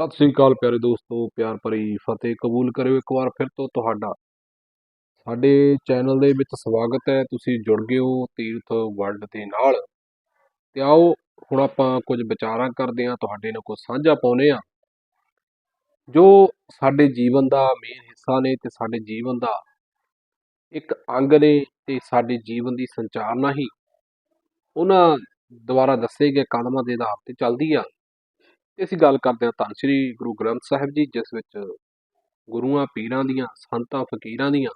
ਸਤਿ ਸ੍ਰੀ ਅਕਾਲ ਪਿਆਰੇ ਦੋਸਤੋ, ਪਿਆਰ ਭਰੀ ਫਤਿਹ ਕਬੂਲ ਕਰਿਓ ਇੱਕ ਵਾਰ ਫਿਰ ਤੋਂ ਤੁਹਾਡਾ। ਸਾਡੇ ਚੈਨਲ ਦੇ ਵਿੱਚ ਸਵਾਗਤ ਹੈ, ਤੁਸੀਂ ਜੁੜ ਗਏ ਹੋ ਤੀਰਥ ਵਰਲਡ ਦੇ ਨਾਲ। ਤੇ ਆਓ, ਹੁਣ ਆਪਾਂ ਕੁਝ ਵਿਚਾਰਾਂ ਕਰਦੇ ਹਾਂ, ਤੁਹਾਡੇ ਨਾਲ ਕੁਝ ਸਾਂਝਾ ਪਾਉਨੇ ਆ ਜੋ ਸਾਡੇ ਜੀਵਨ ਦਾ ਮੇਨ ਹਿੱਸਾ ਨੇ ਤੇ ਸਾਡੇ ਜੀਵਨ ਦਾ ਇੱਕ ਅੰਗ ਨੇ ਤੇ ਸਾਡੇ ਜੀਵਨ ਦੀ ਸੰਚਾਰਨਾ ਹੀ ਉਹਨਾਂ ਦੁਆਰਾ ਦੱਸੇ ਗਏ ਕਦਮਾਂ ਦੇ ਆਧਾਰ ਤੇ ਚੱਲਦੀ ਆ। ਅਸੀਂ ਗੱਲ ਕਰਦੇ ਹਾਂ ਧੰਨ ਸ਼੍ਰੀ ਗੁਰੂ ਗ੍ਰੰਥ ਸਾਹਿਬ ਜੀ, ਜਿਸ ਵਿੱਚ ਗੁਰੂਆਂ, ਪੀਰਾਂ ਦੀਆਂ, ਸੰਤਾਂ, ਫਕੀਰਾਂ ਦੀਆਂ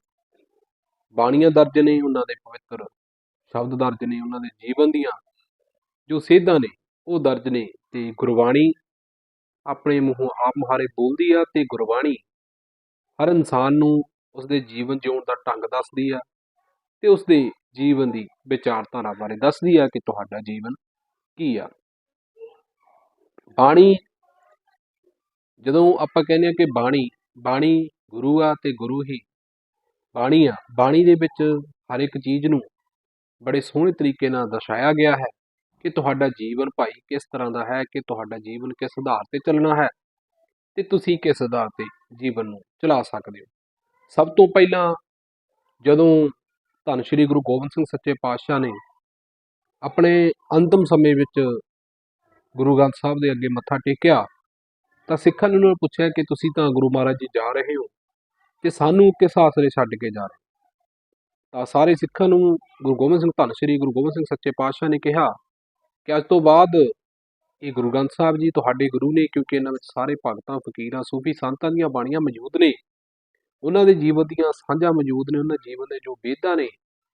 ਬਾਣੀਆਂ ਦਰਜ ਨੇ, ਉਹਨਾਂ ਦੇ ਪਵਿੱਤਰ ਸ਼ਬਦ ਦਰਜ ਨੇ, ਉਹਨਾਂ ਦੇ ਜੀਵਨ ਦੀਆਂ ਜੋ ਸੇਧਾਂ ਨੇ, ਉਹ ਦਰਜ ਨੇ ਤੇ ਗੁਰਬਾਣੀ ਆਪਣੇ ਮੂੰਹੋਂ ਆਪ ਮੁਹਾਰੇ ਬੋਲਦੀ ਆ ਤੇ ਗੁਰਬਾਣੀ ਹਰ ਇਨਸਾਨ ਨੂੰ ਉਸਦੇ ਜੀਵਨ ਜਿਉਣ ਦਾ ਢੰਗ ਦੱਸਦੀ ਆ ਤੇ ਉਸਦੇ ਜੀਵਨ ਦੀ ਵਿਚਾਰਧਾਰਾ ਬਾਰੇ ਦੱਸਦੀ ਆ ਕਿ ਤੁਹਾਡਾ ਜੀਵਨ ਕੀ ਆ। ਬਾਣੀ ਜਦੋਂ ਆਪਾਂ ਕਹਿੰਦੇ ਆ ਕਿ ਬਾਣੀ ਬਾਣੀ ਗੁਰੂ ਆ ਤੇ ਗੁਰੂ ਹੀ ਬਾਣੀ ਆ, ਬਾਣੀ ਦੇ ਵਿੱਚ ਹਰ ਇੱਕ ਚੀਜ਼ ਨੂੰ ਬੜੇ ਸੋਹਣੇ ਤਰੀਕੇ ਨਾਲ ਦਰਸਾਇਆ ਗਿਆ ਹੈ ਕਿ ਤੁਹਾਡਾ ਜੀਵਨ ਭਾਈ ਕਿਸ ਤਰ੍ਹਾਂ ਦਾ ਹੈ, ਕਿ ਤੁਹਾਡਾ ਜੀਵਨ ਕਿਸ ਆਧਾਰ ਤੇ ਚੱਲਣਾ ਹੈ ਤੇ ਤੁਸੀਂ ਕਿਸ ਆਧਾਰ ਤੇ ਜੀਵਨ ਨੂੰ ਚਲਾ ਸਕਦੇ ਹੋ। ਸਭ ਤੋਂ ਪਹਿਲਾਂ ਜਦੋਂ ਧੰਨ ਸ਼੍ਰੀ ਗੁਰੂ ਗੋਬਿੰਦ ਸਿੰਘ ਸੱਚੇ ਪਾਤਸ਼ਾਹ ਨੇ ਆਪਣੇ ਅੰਤਮ ਸਮੇਂ ਵਿੱਚ ਗੁਰੂ ਗ੍ਰੰਥ ਸਾਹਿਬ ਦੇ ਅੱਗੇ ਮੱਥਾ ਟੇਕਿਆ, ਤਾਂ ਸਿੱਖਾਂ ਨੇ ਉਹਨਾਂ ਨੂੰ ਪੁੱਛਿਆ ਕਿ ਤੁਸੀਂ ਤਾਂ ਗੁਰੂ ਮਹਾਰਾਜ ਜੀ ਜਾ ਰਹੇ ਹੋ ਤੇ ਸਾਨੂੰ ਕਿਸ ਆਸਰੇ ਛੱਡ ਕੇ ਜਾ ਰਹੇ ਤਾਂ ਸਾਰੇ ਸਿੱਖਾਂ ਨੂੰ ਗੁਰੂ ਗੋਬਿੰਦ ਸਿੰਘ ਧੰਨ ਸ਼੍ਰੀ ਗੁਰੂ ਗੋਬਿੰਦ ਸਿੰਘ ਸੱਚੇ ਪਾਤਸ਼ਾਹ ਨੇ ਕਿਹਾ ਕਿ ਅੱਜ ਤੋਂ ਬਾਅਦ ਇਹ ਗੁਰੂ ਗ੍ਰੰਥ ਸਾਹਿਬ ਜੀ ਤੁਹਾਡੇ ਗੁਰੂ ਨੇ, ਕਿਉਂਕਿ ਇਹਨਾਂ ਵਿੱਚ ਸਾਰੇ ਭਗਤਾਂ, ਫਕੀਰਾਂ, ਸੂਫੀ ਸੰਤਾਂ ਦੀਆਂ ਬਾਣੀਆਂ ਮੌਜੂਦ ਨੇ। ਉਹਨਾਂ ਦੇ ਜੀਵਨ ਦੀਆਂ ਸਾਂਝਾਂ ਮੌਜੂਦ ਨੇ, ਉਹਨਾਂ ਜੀਵਨ ਦੇ ਜੋ ਵੇਦਾਂ ਨੇ,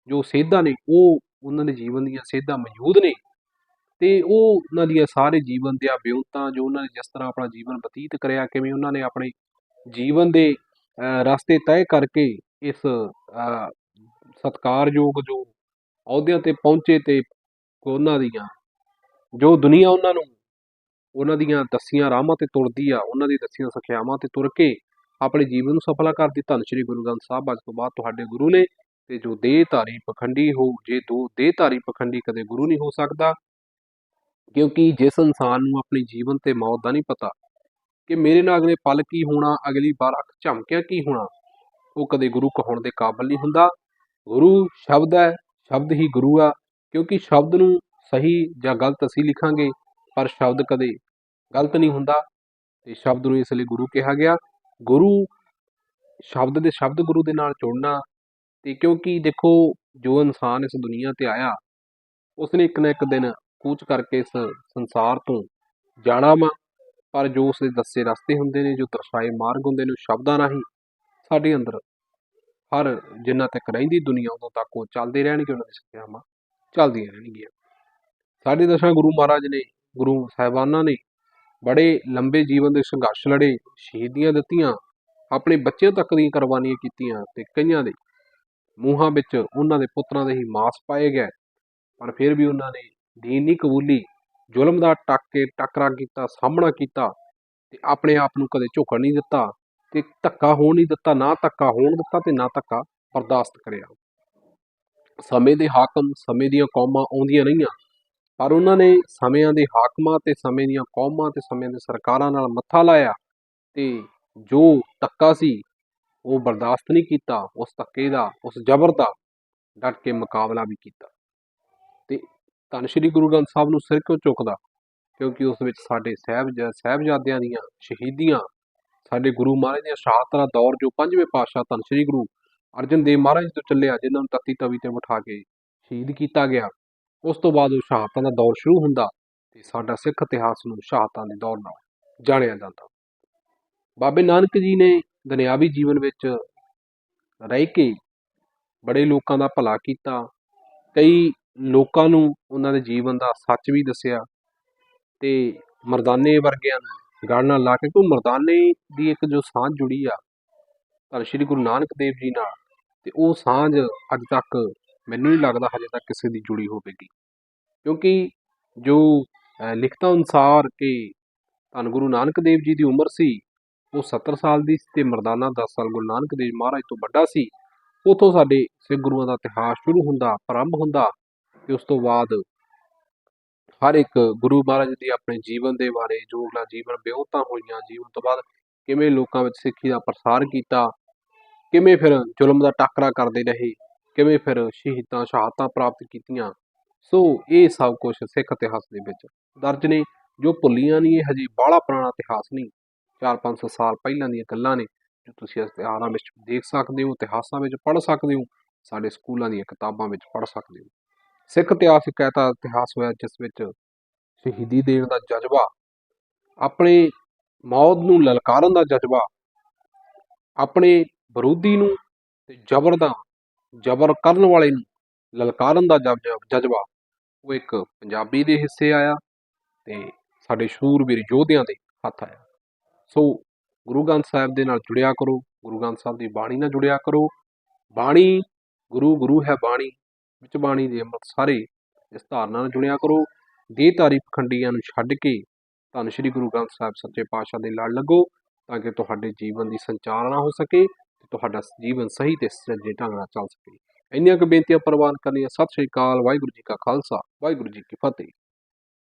ਜੋ ਸੇਧਾਂ ਨੇ, ਉਹ ਉਹਨਾਂ ਦੇ ਜੀਵਨ ਦੀਆਂ ਸੇਧਾਂ ਮੌਜੂਦ ਨੇ। ਤੇ ਉਹ ਉਹਨਾਂ ਦੀਆਂ ਸਾਰੇ ਜੀਵਨ ਦੀਆਂ ਵਿਉਂਤਾਂ ਜੋ ਉਹਨਾਂ ਨੇ ਜਿਸ ਤਰ੍ਹਾਂ ਆਪਣਾ ਜੀਵਨ ਬਤੀਤ ਕਰਿਆ ਕਿਵੇਂ ਉਹਨਾਂ ਨੇ ਆਪਣੇ ਜੀਵਨ ਦੇ ਰਸਤੇ ਤੈਅ ਕਰਕੇ ਇਸ ਅਹ, ਸਤਿਕਾਰਯੋਗ ਜੋ ਅਹੁਦਿਆਂ ਤੇ ਪਹੁੰਚੇ ਤੇ ਉਹਨਾਂ ਦੀਆਂ ਜੋ ਦੁਨੀਆ ਉਹਨਾਂ ਨੂੰ ਉਹਨਾਂ ਦੀਆਂ ਦੱਸੀਆਂ ਰਾਹਾਂ ਤੇ ਤੁਰਦੀ ਆ ਉਹਨਾਂ ਦੀ ਦੱਸੀਆਂ ਸਿੱਖਿਆਵਾਂ ਤੇ ਤੁਰ ਕੇ ਆਪਣੇ ਜੀਵਨ ਨੂੰ ਸਫਲਾ ਕਰਦੀ ਧੰਨ ਸ਼੍ਰੀ ਗੁਰੂ ਗ੍ਰੰਥ ਸਾਹਿਬ ਅੱਜ ਤੋਂ ਬਾਅਦ ਤੁਹਾਡੇ ਗੁਰੂ ਨੇ ਤੇ ਜੋ ਦੇਹ ਧਾਰੀ ਪਖੰਡੀ ਹੋ ਜੇ ਦੋ ਦੇਹ ਧਾਰੀ ਪਖੰਡੀ ਕਦੇ ਗੁਰੂ ਨਹੀਂ ਹੋ ਸਕਦਾ ਕਿਉਂਕਿ ਜਿਸ ਇਨਸਾਨ ਨੂੰ ਆਪਣੀ ਜੀਵਨ ਤੇ ਮੌਤ ਦਾ ਨਹੀਂ ਪਤਾ ਕਿ ਮੇਰੇ ਨਾਲ ਅਗਲੇ ਪਲ ਕੀ ਹੋਣਾ, ਅਗਲੀ ਵਾਰ ਅੱਖ ਝਮਕਿਆ ਕੀ ਹੋਣਾ, ਉਹ ਕਦੇ ਗੁਰੂ ਕਹਾਉਣ ਦੇ ਕਾਬਿਲ ਨਹੀਂ ਹੁੰਦਾ। ਗੁਰੂ ਸ਼ਬਦ ਹੈ, ਸ਼ਬਦ ਹੀ ਗੁਰੂ ਆ, ਕਿਉਂਕਿ ਸ਼ਬਦ ਨੂੰ ਸਹੀ ਜਾਂ ਗਲਤ ਅਸੀਂ ਲਿਖਾਂਗੇ, ਪਰ ਸ਼ਬਦ ਕਦੇ ਗਲਤ ਨਹੀਂ ਹੁੰਦਾ ਤੇ ਸ਼ਬਦ ਨੂੰ ਇਸ ਲਈ ਗੁਰੂ ਕਿਹਾ ਗਿਆ। ਗੁਰੂ ਸ਼ਬਦ ਦੇ ਸ਼ਬਦ ਗੁਰੂ ਦੇ ਨਾਲ ਜੁੜਨਾ ਤੇ ਕਿਉਂਕਿ ਦੇਖੋ ਜੋ ਇਨਸਾਨ ਇਸ ਦੁਨੀਆ ਤੇ ਆਇਆ, ਉਸਨੇ ਇੱਕ ਨਾ ਇੱਕ ਦਿਨ ਕੂਚ ਕਰਕੇ ਇਸ ਸੰਸਾਰ ਤੋਂ ਜਾਣਾ ਵਾ। ਪਰ ਜੋ ਉਸਦੇ ਦੱਸੇ ਰਸਤੇ ਹੁੰਦੇ ਨੇ, ਜੋ ਦਰਸਾਏ ਮਾਰਗ ਹੁੰਦੇ ਨੇ ਸ਼ਬਦਾਂ ਰਾਹੀਂ ਸਾਡੇ ਅੰਦਰ ਹਰ ਜਿੰਨਾ ਤੱਕ ਰਹਿੰਦੀ ਦੁਨੀਆ, ਉਦੋਂ ਤੱਕ ਉਹ ਚੱਲਦੇ ਰਹਿਣਗੇ, ਉਹਨਾਂ ਦੀ ਸਿੱਖਿਆਵਾਂ ਚੱਲਦੀਆਂ ਰਹਿਣਗੀਆਂ। ਸਾਡੇ ਦਸਾਂ ਗੁਰੂ ਮਹਾਰਾਜ ਨੇ, ਗੁਰੂ ਸਾਹਿਬਾਨਾਂ ਨੇ ਬੜੇ ਲੰਬੇ ਜੀਵਨ ਦੇ ਸੰਘਰਸ਼ ਲੜੇ, ਸ਼ਹੀਦੀਆਂ ਦਿੱਤੀਆਂ, ਆਪਣੇ ਬੱਚਿਆਂ ਤੱਕ ਦੀਆਂ ਕੁਰਬਾਨੀਆਂ ਕੀਤੀਆਂ ਤੇ ਕਈਆਂ ਦੇ ਮੂੰਹਾਂ ਵਿੱਚ ਉਹਨਾਂ ਦੇ ਪੁੱਤਰਾਂ ਦੇ ਹੀ ਮਾਸ ਪਾਏ ਗਏ। ਪਰ ਫਿਰ ਵੀ ਉਹਨਾਂ ਨੇ ਦੀਨ ਨਹੀਂ ਕਬੂਲੀ, ਜ਼ੁਲਮ ਦਾ ਟੱਕ ਕੇ ਟੱਕਰਾ ਕੀਤਾ, ਸਾਹਮਣਾ ਕੀਤਾ ਤੇ ਆਪਣੇ ਆਪ ਨੂੰ ਕਦੇ ਝੁਕਣ ਨਹੀਂ ਦਿੱਤਾ ਤੇ ਧੱਕਾ ਹੋਣ ਨਹੀਂ ਦਿੱਤਾ, ਨਾ ਧੱਕਾ ਹੋਣ ਦਿੱਤਾ ਤੇ ਨਾ ਧੱਕਾ ਬਰਦਾਸ਼ਤ ਕਰਿਆ। ਸਮੇਂ ਦੇ ਹਾਕਮ ਸਮੇਂ ਦੀਆਂ ਕੌਮਾਂ ਆਉਂਦੀਆਂ ਰਹੀਆਂ, ਪਰ ਉਹਨਾਂ ਨੇ ਸਮਿਆਂ ਦੇ ਹਾਕਮਾਂ ਤੇ ਸਮੇਂ ਦੀਆਂ ਕੌਮਾਂ ਤੇ ਸਮੇਂ ਦੇ ਸਰਕਾਰਾਂ ਨਾਲ ਮੱਥਾ ਲਾਇਆ ਤੇ ਜੋ ਧੱਕਾ ਸੀ ਉਹ ਬਰਦਾਸ਼ਤ ਨਹੀਂ ਕੀਤਾ, ਉਸ ਧੱਕੇ ਦਾ, ਉਸ ਜ਼ਬਰ ਦਾ ਡਟ ਕੇ ਮੁਕਾਬਲਾ ਵੀ ਕੀਤਾ। ਧੰਨ ਸ਼੍ਰੀ ਗੁਰੂ ਗ੍ਰੰਥ ਸਾਹਿਬ ਨੂੰ ਸਿਰ ਕਿਉਂ ਚੁੱਕਦਾ? ਕਿਉਂਕਿ ਉਸ ਵਿੱਚ ਸਾਡੇ ਸਾਹਿਬ ਸਾਹਿਬਜ਼ਾਦਿਆਂ ਦੀਆਂ ਸ਼ਹੀਦੀਆਂ, ਸਾਡੇ ਗੁਰੂ ਮਹਾਰਾਜ ਦੀਆਂ ਸ਼ਹਾਦਤਾਂ ਦਾ ਦੌਰ ਜੋ ਪੰਜਵੇਂ ਪਾਤਸ਼ਾਹ ਧੰਨ ਸ਼੍ਰੀ ਗੁਰੂ ਅਰਜਨ ਦੇਵ ਮਹਾਰਾਜ ਤੋਂ ਚੱਲਿਆ, ਜਿਨ੍ਹਾਂ ਨੂੰ ਤੱਤੀ ਤਵੀ ਤੇ ਬਿਠਾ ਕੇ ਸ਼ਹੀਦ ਕੀਤਾ ਗਿਆ, ਉਸ ਤੋਂ ਬਾਅਦ ਉਹ ਸ਼ਹਾਦਤਾਂ ਦਾ ਦੌਰ ਸ਼ੁਰੂ ਹੁੰਦਾ ਤੇ ਸਾਡਾ ਸਿੱਖ ਇਤਿਹਾਸ ਨੂੰ ਸ਼ਹਾਦਤਾਂ ਦੇ ਦੌਰ ਨਾਲ ਜਾਣਿਆ ਜਾਂਦਾ। ਬਾਬੇ ਨਾਨਕ ਜੀ ਨੇ ਦੁਨਿਆਵੀ ਜੀਵਨ ਵਿੱਚ ਰਹਿ ਕੇ ਬੜੇ ਲੋਕਾਂ ਦਾ ਭਲਾ ਕੀਤਾ, ਕਈ ਲੋਕਾਂ ਨੂੰ ਉਹਨਾਂ ਦੇ ਜੀਵਨ ਦਾ ਸੱਚ ਵੀ ਦੱਸਿਆ ਅਤੇ ਮਰਦਾਨੇ ਵਰਗਿਆਂ ਨੂੰ ਗੜ ਨਾਲ ਲਾ ਕੇ ਕਿਉਂ ਮਰਦਾਨੇ ਦੀ ਇੱਕ ਜੋ ਸਾਂਝ ਜੁੜੀ ਆ ਧੰਨ ਸ਼੍ਰੀ ਗੁਰੂ ਨਾਨਕ ਦੇਵ ਜੀ ਨਾਲ ਅਤੇ ਉਹ ਸਾਂਝ ਅੱਜ ਤੱਕ ਮੈਨੂੰ ਨਹੀਂ ਲੱਗਦਾ ਹਜੇ ਤੱਕ ਕਿਸੇ ਦੀ ਜੁੜੀ ਹੋਵੇਗੀ। ਕਿਉਂਕਿ ਜੋ ਲਿਖਤਾਂ ਅਨੁਸਾਰ ਕਿ ਧੰਨ ਗੁਰੂ ਨਾਨਕ ਦੇਵ ਜੀ ਦੀ ਉਮਰ ਸੀ, ਉਹ 70 ਸਾਲ ਦੀ ਸੀ ਤੇ ਮਰਦਾਨਾ 10 ਸਾਲ ਗੁਰੂ ਨਾਨਕ ਦੇਵ ਮਹਾਰਾਜ ਤੋਂ ਵੱਡਾ ਸੀ, ਉਥੋਂ ਸਾਡੇ ਸਿੱਖ ਗੁਰੂਆਂ ਦਾ ਇਤਿਹਾਸ ਸ਼ੁਰੂ ਹੁੰਦਾ ਪ੍ਰਾਰੰਭ ਹੁੰਦਾ ਤੇ ਉਸ ਤੋਂ ਬਾਅਦ ਹਰ ਇੱਕ ਗੁਰੂ ਮਹਾਰਾਜ ਦੀ ਆਪਣੇ ਜੀਵਨ ਦੇ ਬਾਰੇ, ਜੋ ਉਹਨਾਂ ਜੀਵਨ ਵਿਉਤਾਂ ਹੋਈਆਂ, ਜੀਵਨ ਤੋਂ ਬਾਅਦ ਕਿਵੇਂ ਲੋਕਾਂ ਵਿੱਚ ਸਿੱਖੀ ਦਾ ਪ੍ਰਸਾਰ ਕੀਤਾ, ਕਿਵੇਂ ਫਿਰ ਜ਼ੁਲਮ ਦਾ ਟਾਕਰਾ ਕਰਦੇ ਰਹੇ, ਕਿਵੇਂ ਫਿਰ ਸ਼ਹੀਦਾਂ, ਸ਼ਹਾਦਤਾਂ ਪ੍ਰਾਪਤ ਕੀਤੀਆਂ, ਸੋ ਇਹ ਸਭ ਕੁਝ ਸਿੱਖ ਇਤਿਹਾਸ ਦੇ ਵਿੱਚ ਦਰਜ ਨੇ, ਜੋ ਭੁੱਲੀਆਂ ਨਹੀਂ, ਇਹ ਹਜੇ ਬਾਹਲਾ ਪੁਰਾਣਾ ਇਤਿਹਾਸ ਨਹੀਂ। 4-500 ਸਾਲ ਪਹਿਲਾਂ ਦੀਆਂ ਗੱਲਾਂ ਨੇ, ਜੋ ਤੁਸੀਂ ਇਤਿਹਾਸਾਂ ਵਿੱਚ ਦੇਖ ਸਕਦੇ ਹੋ, ਇਤਿਹਾਸਾਂ ਵਿੱਚ ਪੜ੍ਹ ਸਕਦੇ ਹੋ, ਸਾਡੇ ਸਕੂਲਾਂ ਦੀਆਂ ਕਿਤਾਬਾਂ ਵਿੱਚ ਪੜ੍ਹ ਸਕਦੇ ਹੋ। ਸਿੱਖ ਇਤਿਹਾਸ ਇੱਕ ਐਸਾ ਇਤਿਹਾਸ ਹੋਇਆ ਜਿਸ ਵਿੱਚ ਸ਼ਹੀਦੀ ਦੇਣ ਦਾ ਜਜ਼ਬਾ, ਆਪਣੇ ਮੌਤ ਨੂੰ ਲਲਕਾਰਨ ਦਾ ਜਜ਼ਬਾ, ਆਪਣੇ ਵਿਰੋਧੀ ਨੂੰ ਤੇ ਜ਼ਬਰ ਦਾ, ਜ਼ਬਰ ਕਰਨ ਵਾਲੇ ਨੂੰ ਲਲਕਾਰਨ ਦਾ ਜਬ- ਜਜ਼ਬਾ, ਉਹ ਇੱਕ ਪੰਜਾਬੀ ਦੇ ਹਿੱਸੇ ਆਇਆ ਤੇ ਸਾਡੇ ਸ਼ੂਰਵੀਰ ਯੋਧਿਆਂ ਦੇ ਹੱਥ ਆਇਆ। ਸੋ ਗੁਰੂ ਗ੍ਰੰਥ ਸਾਹਿਬ ਦੇ ਨਾਲ ਜੁੜਿਆ ਕਰੋ, ਗੁਰੂ ਗ੍ਰੰਥ ਸਾਹਿਬ ਦੀ ਬਾਣੀ ਨਾਲ ਜੁੜਿਆ ਕਰੋ। ਬਾਣੀ ਗੁਰੂ ਗੁਰੂ ਹੈ ਬਾਣੀ। ਵਿੱਚ ਬਾਣੀ ਦੇ ਅੰਮ੍ਰਿਤ ਸਾਰੇ ਇਸ ਧਾਰਨਾ ਨਾਲ ਜੁੜਿਆ ਕਰੋ। ਦੇਹਧਾਰੀ ਖੰਡੀਆਂ ਨੂੰ ਛੱਡ ਕੇ ਧੰਨ ਸ਼੍ਰੀ ਗੁਰੂ ਗ੍ਰੰਥ ਸਾਹਿਬ ਸੱਚੇ ਪਾਤਸ਼ਾਹ ਦੇ ਲੜ ਲੱਗੋ ਤਾਂ ਕਿ ਤੁਹਾਡੇ ਜੀਵਨ ਦੀ ਸੰਚਾਲਨਾ ਹੋ ਸਕੇ ਤੇ ਤੁਹਾਡਾ ਜੀਵਨ ਸਹੀ ਤੇ ਸੱਜੇ ਢੰਗ ਨਾਲ ਚੱਲ ਸਕੇ। ਇੰਨੀਆਂ ਕੁ ਬੇਨਤੀਆਂ ਪ੍ਰਵਾਨ ਕਰਨੀਆਂ ਸਤਿ ਸ਼੍ਰੀ ਅਕਾਲ, ਵਾਹਿਗੁਰੂ ਜੀ ਕਾ ਖਾਲਸਾ, ਵਾਹਿਗੁਰੂ ਜੀ ਕੀ ਫਤਿਹ।